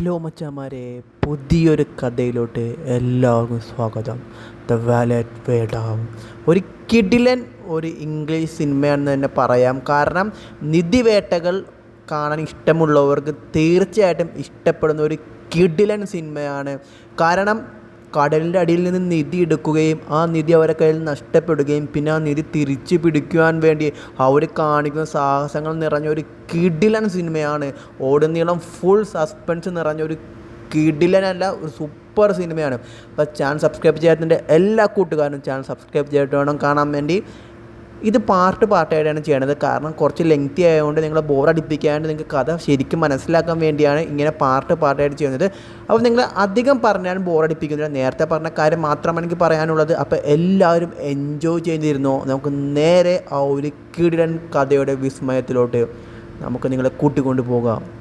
Hello മച്ചാമാരെ പുതിയൊരു കഥയിലോട്ട് എല്ലാവർക്കും സ്വാഗതം. ദ വാലറ്റ് വേഡാം ഒരു കിഡിലൻ ഒരു ഇംഗ്ലീഷ് സിനിമയാണെന്ന് തന്നെ പറയാം. കാരണം നിധിവേട്ടകൾ കാണാൻ ഇഷ്ടമുള്ളവർക്ക് തീർച്ചയായിട്ടും ഇഷ്ടപ്പെടുന്ന ഒരു കിഡിലൻ സിനിമയാണ്. കാരണം കടലിന്റെ അടിയിൽ നിന്ന് നിധി എടുക്കുകയും ആ നിധി അവരെ കയ്യിൽ നഷ്ടപ്പെടുകയും പിന്നെ ആ നിധി തിരിച്ചു പിടിക്കുവാൻ വേണ്ടി അവർ കാണിക്കുന്ന സാഹസങ്ങൾ നിറഞ്ഞ ഒരു കിടിലൻ സിനിമയാണ്. ഓടുന്നീളം ഫുൾ സസ്പെൻസ് നിറഞ്ഞ ഒരു കിടിലനല്ല ഒരു സൂപ്പർ സിനിമയാണ്. അപ്പോൾ ചാനൽ സബ്സ്ക്രൈബ് ചെയ്യാത്തതിന്റെ എല്ലാ കൂട്ടുകാരും ചാനൽ സബ്സ്ക്രൈബ് ചെയ്തിട്ട് വേണം കാണാൻ വേണ്ടി. ഇത് പാർട്ട് പാർട്ടായിട്ടാണ് ചെയ്യണത്. കാരണം കുറച്ച് ലെങ്തി ആയതുകൊണ്ട് നിങ്ങളെ ബോറടിപ്പിക്കാണ്ട് നിങ്ങൾക്ക് കഥ ശരിക്കും മനസ്സിലാക്കാൻ വേണ്ടിയാണ് ഇങ്ങനെ പാർട്ട് പാർട്ടായിട്ട് ചെയ്യുന്നത്. അപ്പോൾ നിങ്ങൾ അധികം പറഞ്ഞാലും ബോറടിപ്പിക്കുന്നില്ല നേരത്തെ പറഞ്ഞ കാര്യം മാത്രമാണ് എനിക്ക് പറയാനുള്ളത്. അപ്പോൾ എല്ലാവരും എൻജോയ് ചെയ്തിരുന്നോ? നമുക്ക് നേരെ ആ ഒരു കിടിലൻ കഥയുടെ വിസ്മയത്തിലോട്ട് നമുക്ക് നിങ്ങളെ കൂട്ടിക്കൊണ്ടു പോകാം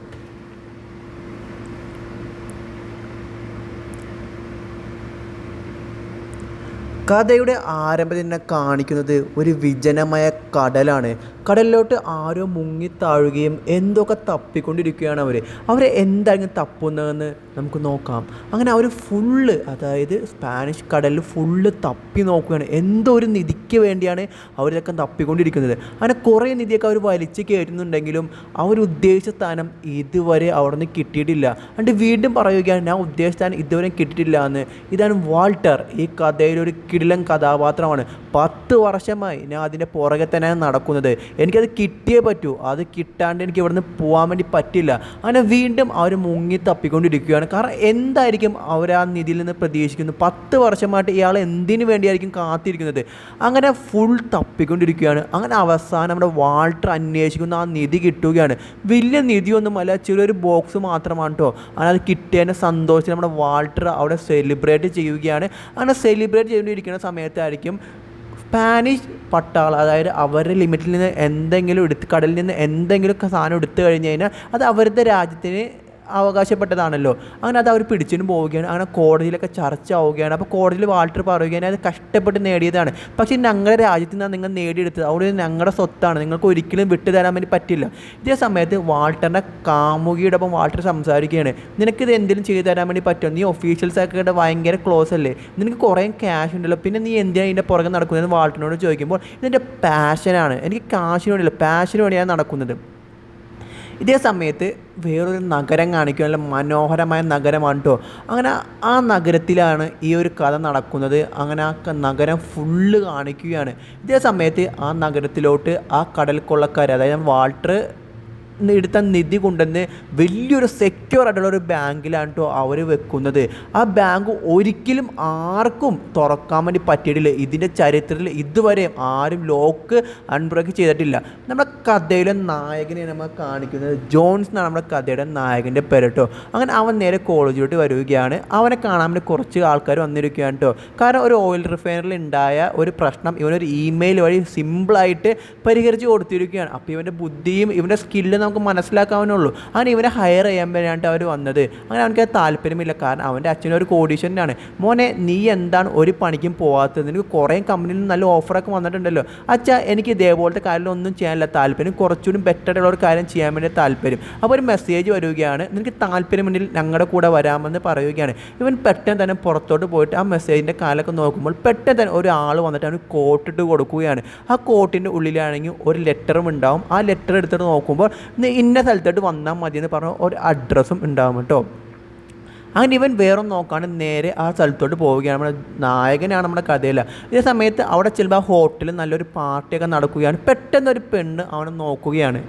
കഥയുടെ ആരംഭത്തിൽ തന്നെ കാണിക്കുന്നത് ഒരു വിജനമായ കടലാണ് കടലിലോട്ട് ആരോ മുങ്ങി താഴുകയും എന്തൊക്കെ തപ്പിക്കൊണ്ടിരിക്കുകയാണ് അവർ അവരെ എന്തായിരിക്കും തപ്പുന്നതെന്ന് നമുക്ക് നോക്കാം. അങ്ങനെ അവർ ഫുള്ള് അതായത് സ്പാനിഷ് കടലിൽ ഫുള്ള് തപ്പി നോക്കുകയാണ്. എന്തോ ഒരു നിധിക്ക് വേണ്ടിയാണ് അവരിതൊക്കെ തപ്പിക്കൊണ്ടിരിക്കുന്നത്. അങ്ങനെ കുറേ നിധിയൊക്കെ അവർ വലിച്ച് കയറ്റുന്നുണ്ടെങ്കിലും അവർ ഉദ്ദേശിച്ച സ്ഥാനം ഇതുവരെ അവിടെ നിന്ന് കിട്ടിയിട്ടില്ല. എന്നിട്ട് വീണ്ടും പറയുകയാണ് ഞാൻ ഉദ്ദേശിച്ച സ്ഥാനം ഇതുവരെ കിട്ടിയിട്ടില്ല എന്ന്. ഇതാണ് വാൾട്ടർ. ഈ കഥയിലൊരു കിടിലൻ കഥാപാത്രമാണ്. പത്ത് വർഷമായി ഞാൻ അതിന്റെ പുറകെ തന്നെ നടക്കുന്നത്. എനിക്കത് കിട്ടിയേ പറ്റൂ. അത് കിട്ടാണ്ട് എനിക്ക് ഇവിടുന്ന് പോകാൻ വേണ്ടി പറ്റില്ല. അങ്ങനെ വീണ്ടും അവർ മുങ്ങി തപ്പിക്കൊണ്ടിരിക്കുകയാണ്. കാരണം എന്തായിരിക്കും അവർ ആ നിധിയിൽ നിന്ന് പ്രതീക്ഷിക്കുന്നത് പത്ത് വർഷമായിട്ട് ഇയാൾ എന്തിനു വേണ്ടിയായിരിക്കും കാത്തിരിക്കുന്നത്? അങ്ങനെ ഫുൾ തപ്പിക്കൊണ്ടിരിക്കുകയാണ്. അങ്ങനെ അവസാനം നമ്മുടെ വാൾട്ടർ അന്വേഷിക്കുന്ന ആ നിധി കിട്ടുകയാണ്. വലിയ നിധിയൊന്നുമല്ല ചെറിയൊരു ബോക്സ് മാത്രമാണ് കേട്ടോ അങ്ങനെ അത് കിട്ടിയതിന്റെ സന്തോഷത്തിൽ നമ്മുടെ വാൾട്ടർ അവിടെ സെലിബ്രേറ്റ് ചെയ്യുകയാണ്. അങ്ങനെ സെലിബ്രേറ്റ് ചെയ്തുകൊണ്ടിരിക്കുന്ന സമയത്തായിരിക്കും സ്പാനിഷ് പട്ടാള അതായത് അവരുടെ ലിമിറ്റിൽ നിന്ന് എന്തെങ്കിലും എടുത്ത് കടലിൽ നിന്ന് എന്തെങ്കിലും സാധനം എടുത്തു കഴിഞ്ഞ് കഴിഞ്ഞാൽ അത് അവരുടെ രാജ്യത്തിന് അവകാശപ്പെട്ടതാണല്ലോ. അങ്ങനെ അത് അവർ പിടിച്ചിട്ട് പോവുകയാണ്. അങ്ങനെ കോടതിയിലൊക്കെ ചർച്ച ആവുകയാണ് അപ്പോൾ കോടതിയിൽ വാൾട്ടർ പറയുകയാണ് അത് കഷ്ടപ്പെട്ട് നേടിയതാണ്. പക്ഷേ ഞങ്ങളുടെ രാജ്യത്ത് നിന്നാണ് നിങ്ങൾ നേടിയെടുത്തത്. അവിടെ ഞങ്ങളുടെ സ്വത്താണ്. നിങ്ങൾക്ക് ഒരിക്കലും വിട്ടു തരാൻ വേണ്ടി പറ്റില്ല. ഇതേ സമയത്ത് വാൾട്ടറിന്റെ കാമുകിയുടെ ഒപ്പം വാൾട്ടർ സംസാരിക്കുകയാണ്. നിനക്കിത് എന്തെങ്കിലും ചെയ്തു തരാൻ വേണ്ടി പറ്റുമോ? നീ ഒഫീഷ്യൽസൊക്കെ ഭയങ്കര ക്ലോസ് അല്ലേ? നിനക്ക് കുറേ ക്യാഷ് ഉണ്ടല്ലോ. പിന്നെ നീ എന്തിനാണ് ഇതിന്റെ പുറകെ നടക്കുന്നത് വാൾട്ടറിനോട് ചോദിക്കുമ്പോൾ ഇതിന്റെ പാഷനാണ് എനിക്ക് കാശിന് വേണ്ടിയില്ല. പാഷന് വേണ്ടിയാണ് നടക്കുന്നത്. ഇതേ സമയത്ത് വേറൊരു നഗരം കാണിക്കും. നല്ല മനോഹരമായ നഗരമാണ് കേട്ടോ അങ്ങനെ ആ നഗരത്തിലാണ് ഈ ഒരു കഥ നടക്കുന്നത്. അങ്ങനെ ആ നഗരം ഫുള്ള് കാണിക്കുകയാണ്. ഇതേ സമയത്ത് ആ നഗരത്തിലോട്ട് ആ കടൽ കൊള്ളക്കാർ അതായത് വാൾട്ടർ എടുത്ത നിധി കൊണ്ടുവന്ന് വലിയൊരു സെക്യൂർ ആയിട്ടുള്ള ഒരു ബാങ്കിലാണ് കേട്ടോ അവർ വെക്കുന്നത്. ആ ബാങ്ക് ഒരിക്കലും ആർക്കും തുറക്കാൻ വേണ്ടി പറ്റിയിട്ടില്ല. ഇതിന്റെ ചരിത്രത്തിൽ ഇതുവരെ ആരും ലോക്ക് അൺബ്രേക്ക് ചെയ്തിട്ടില്ല. നമ്മുടെ കഥയിലെ നായകനെ നമ്മൾ കാണിക്കുന്നത് ജോൺസ് എന്നാണ് നമ്മുടെ കഥയുടെ നായകന്റെ പേര് കേട്ടോ അങ്ങനെ അവൻ നേരെ കോളേജിലോട്ട് വരികയാണ്. അവനെ കാണാൻ വേണ്ടി കുറച്ച് ആൾക്കാർ വന്നിരിക്കുകയാണ് കേട്ടോ കാരണം ഒരു ഓയിൽ റിഫൈനറിൽ ഉണ്ടായ ഒരു പ്രശ്നം ഇവനൊരു ഇമെയിൽ വഴി സിമ്പിളായിട്ട് പരിഹരിച്ച് കൊടുത്തിരിക്കുകയാണ്. അപ്പോൾ ഇവന്റെ ബുദ്ധിയും ഇവന്റെ സ്കില്ലും നമുക്ക് മനസ്സിലാക്കാവുന്നുള്ളൂ. അങ്ങനെ ഇവനെ ഹയർ ചെയ്യാൻ വേണ്ടിയിട്ട് അവർ വന്നത്. അങ്ങനെ അവനക്ക് താല്പര്യമില്ല. കാരണം അവന്റെ അച്ഛൻ ഒരു കോടീശ്വരനാണ്. മോനെ നീ എന്താണ് ഒരു പണിക്കും പോകാത്തത് നിനക്ക് കുറേ കമ്പനിയിൽ നല്ല ഓഫറൊക്കെ വന്നിട്ടുണ്ടല്ലോ. അച്ഛാ എനിക്ക് ഇതേപോലത്തെ കാര്യങ്ങളൊന്നും ചെയ്യാനില്ല. താല്പര്യം കുറച്ചുകൂടി ബെറ്റർ ഉള്ള ഒരു കാര്യം ചെയ്യാൻ വേണ്ടി താല്പര്യം. അപ്പോൾ ഒരു മെസ്സേജ് വരികയാണ്. നിനക്ക് താല്പര്യമുണ്ടെങ്കിൽ ഞങ്ങളുടെ കൂടെ വരാമെന്ന് പറയുകയാണ്. ഇവൻ പെട്ടെന്ന് തന്നെ പുറത്തോട്ട് പോയിട്ട് ആ മെസ്സേജിന്റെ കാലൊക്കെ നോക്കുമ്പോൾ പെട്ടെന്ന് തന്നെ ഒരാൾ വന്നിട്ട് അവന് കോട്ടിട്ട് കൊടുക്കുകയാണ്. ആ കോട്ടിന്റെ ഉള്ളിലാണെങ്കിൽ ഒരു ലെറ്ററും ഉണ്ടാവും. ആ ലെറ്റർ എടുത്തിട്ട് നോക്കുമ്പോൾ ഇന്ന സ്ഥലത്തോട്ട് വന്നാൽ മതി എന്ന് പറഞ്ഞ ഒരു അഡ്രസ്സും ഉണ്ടാവും കേട്ടോ. അങ്ങനെ ഇവൻ വേറെ നോക്കാണ്ട് നേരെ ആ സ്ഥലത്തോട്ട് പോവുകയാണ്. നമ്മുടെ നായകനാണ് നമ്മുടെ കഥയില്ല ഇതേ സമയത്ത് അവിടെ ചെല്ലുമ്പോൾ ആ ഹോട്ടലിൽ നല്ലൊരു പാർട്ടിയൊക്കെ നടക്കുകയാണ്. പെട്ടെന്നൊരു പെണ്ണ് അവനെ നോക്കുകയാണ്.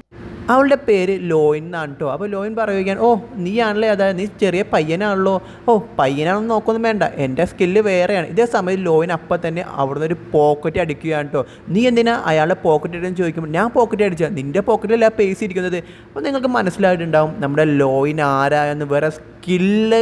അവളുടെ പേര് ലോയിൻ എന്നാണ് കേട്ടോ അപ്പോൾ ലോയിൻ പറയുകയാണ് ഓ നീ ആണല്ലേ അതായത് നീ ചെറിയ പയ്യനാണല്ലോ. ഓ പയ്യനാണെന്ന് നോക്കൊന്നും വേണ്ട. എന്റെ സ്കില്ല് വേറെയാണ്. ഇതേ സമയത്ത് ലോയിൻ അപ്പം തന്നെ അവിടുന്ന് ഒരു പോക്കറ്റ് അടിക്കുകയാണ് കേട്ടോ നീ എന്തിനാ അയാളെ പോക്കറ്റ് അടിച്ചെന്ന് ചോദിക്കുമ്പോൾ ഞാൻ പോക്കറ്റ് അടിച്ചാൽ നിന്റെ പോക്കറ്റിലല്ല പേസ് ഇരിക്കുന്നത്? അപ്പോൾ നിങ്ങൾക്ക് മനസ്സിലായിട്ടുണ്ടാവും നമ്മുടെ ലോയിൻ ആരായെന്ന് വേറെ സ്കില്ല്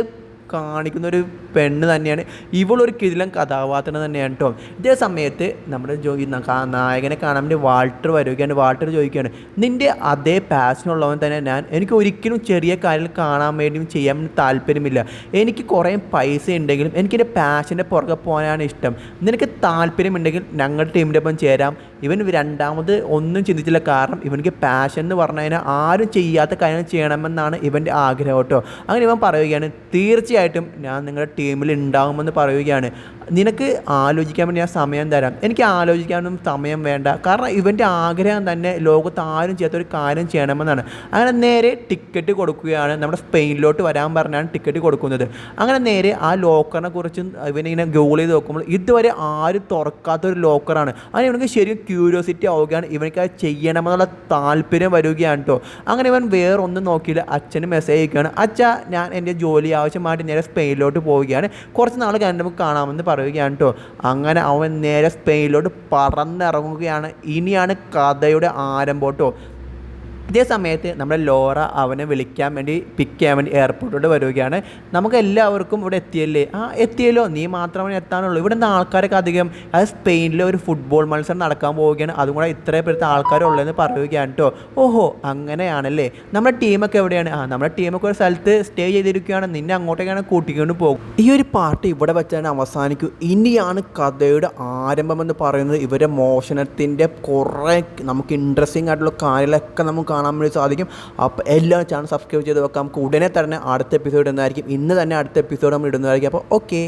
കാണിക്കുന്ന ഒരു പെണ്ണ് തന്നെയാണ്. ഇവളൊരു കിടിലൻ കഥാപാത്രം തന്നെയാണ് കേട്ടോ ഇതേ സമയത്ത് നമ്മുടെ ജോ ഈ ന- നായകനെ കാണാൻ വേണ്ടി വാൾട്ടർ വരികയാണ്. വാൾട്ടർ ചോദിക്കുകയാണ് നിന്റെ അതേ പാഷനുള്ളവൻ തന്നെ ഞാൻ. എനിക്ക് ഒരിക്കലും ചെറിയ കാര്യങ്ങൾ കാണാൻ വേണ്ടിയും ചെയ്യാൻ വേണ്ടി താല്പര്യമില്ല. എനിക്ക് കുറേ പൈസ ഉണ്ടെങ്കിലും എനിക്ക് എന്റെ പാഷന്റെ പുറകെ പോകാനാണ് ഇഷ്ടം. നിനക്ക് താല്പര്യമുണ്ടെങ്കിൽ ഞങ്ങളുടെ ടീമിന്റെ ഒപ്പം ചേരാം. ഇവൻ രണ്ടാമത് ഒന്നും ചിന്തിച്ചില്ല. കാരണം ഇവനിക്ക് പാഷൻ എന്ന് പറഞ്ഞു കഴിഞ്ഞാൽ ആരും ചെയ്യാത്ത കാര്യങ്ങൾ ചെയ്യണമെന്നാണ് ഇവന്റെ ആഗ്രഹം കേട്ടോ അങ്ങനെ ഇവൻ പറയുകയാണ് തീർച്ചയായിട്ടും ഞാൻ നിങ്ങളുടെ ടീമിൽ ഉണ്ടാകുമെന്ന് പറയുകയാണ്. നിനക്ക് ആലോചിക്കാൻ വേണ്ടി ഞാൻ സമയം തരാം. എനിക്ക് ആലോചിക്കാനൊന്നും സമയം വേണ്ട. കാരണം ഇവന്റെ ആഗ്രഹം തന്നെ ലോകത്ത് ആരും ചെയ്യാത്ത ഒരു കാര്യം ചെയ്യണമെന്നാണ്. അങ്ങനെ നേരെ ടിക്കറ്റ് കൊടുക്കുകയാണ്. നമ്മുടെ സ്പെയിനിലോട്ട് വരാൻ പറഞ്ഞാണ് ടിക്കറ്റ് കൊടുക്കുന്നത്. അങ്ങനെ നേരെ ആ ലോക്കറിനെ കുറിച്ചും ഇവനിങ്ങനെ ഗൂഗിൾ ചെയ്ത് നോക്കുമ്പോൾ ഇതുവരെ ആരും തുറക്കാത്തൊരു ലോക്കറാണ്. അങ്ങനെ ഇവനക്ക് ശരിക്കും ക്യൂരിയോസിറ്റി ആവുകയാണ്. ഇവനക്ക് അത് ചെയ്യണമെന്നുള്ള താല്പര്യം വരികയാണ് കേട്ടോ അങ്ങനെ ഇവൻ വേറൊന്നും നോക്കിയില്ല അച്ഛന് മെസ്സേജ് അയക്കുകയാണ്. അച്ഛ ഞാൻ എന്റെ ജോലി ആവശ്യമായിട്ട് നേരെ സ്പെയിനിലോട്ട് പോവുകയാണ് കുറച്ച് നാൾ കഴിഞ്ഞ് നമുക്ക് കാണാമെന്ന് പറയുകയാണ് കേട്ടോ അങ്ങനെ അവൻ നേരെ സ്പെയിനിലോട്ട് പറന്നിറങ്ങുകയാണ്. ഇനിയാണ് കഥയുടെ ആരംഭം കേട്ടോ ഇതേ സമയത്ത് നമ്മുടെ ലോറ അവനെ വിളിക്കാൻ വേണ്ടി പിക്ക് ചെയ്യാൻ വേണ്ടി എയർപോർട്ടിലോട്ട് വരികയാണ്. നമുക്ക് എല്ലാവർക്കും ഇവിടെ എത്തിയല്ലേ? ആ എത്തിയല്ലോ. നീ മാത്രമേ എത്താനുള്ളൂ. ഇവിടെ നിന്ന് ആൾക്കാരൊക്കെ അധികം. അത് സ്പെയിനിലെ ഒരു ഫുട്ബോൾ മത്സരം നടക്കാൻ പോവുകയാണ്. അതും കൂടെ ഇത്രയും പേരത്തെ ആൾക്കാരുള്ളതെന്ന് പറയുകയാണ് കേട്ടോ ഓഹോ അങ്ങനെയാണല്ലേ? നമ്മുടെ ടീമൊക്കെ എവിടെയാണ്? ആ നമ്മുടെ ടീമൊക്കെ ഒരു സ്ഥലത്ത് സ്റ്റേ ചെയ്തിരിക്കുകയാണ്. നിന്നെ അങ്ങോട്ടേക്കാണ് കൂട്ടിക്കൊണ്ട് പോകും. ഈ ഒരു പാട്ട് ഇവിടെ വെച്ചാണ് അവസാനിക്കും. ഇനിയാണ് കഥയുടെ ആരംഭം എന്ന് പറയുന്നത്. ഇവരെ മോഷണത്തിന്റെ കുറേ നമുക്ക് ഇൻട്രസ്റ്റിംഗ് ആയിട്ടുള്ള കാര്യങ്ങളൊക്കെ നമുക്ക് കാണാൻ വേണ്ടി സാധിക്കും. അപ്പോൾ എല്ലാ ചാനൽ സബ്സ്ക്രൈബ് ചെയ്ത് വെക്കാം. നമുക്ക് ഉടനെ തന്നെ അടുത്ത എപ്പിസോഡ് ഇടുന്നതായിരിക്കും ഇന്ന് തന്നെ അടുത്ത എപ്പിസോഡ് നമ്മൾ ഇടുന്നതായിരിക്കും. അപ്പോൾ ഓക്കെ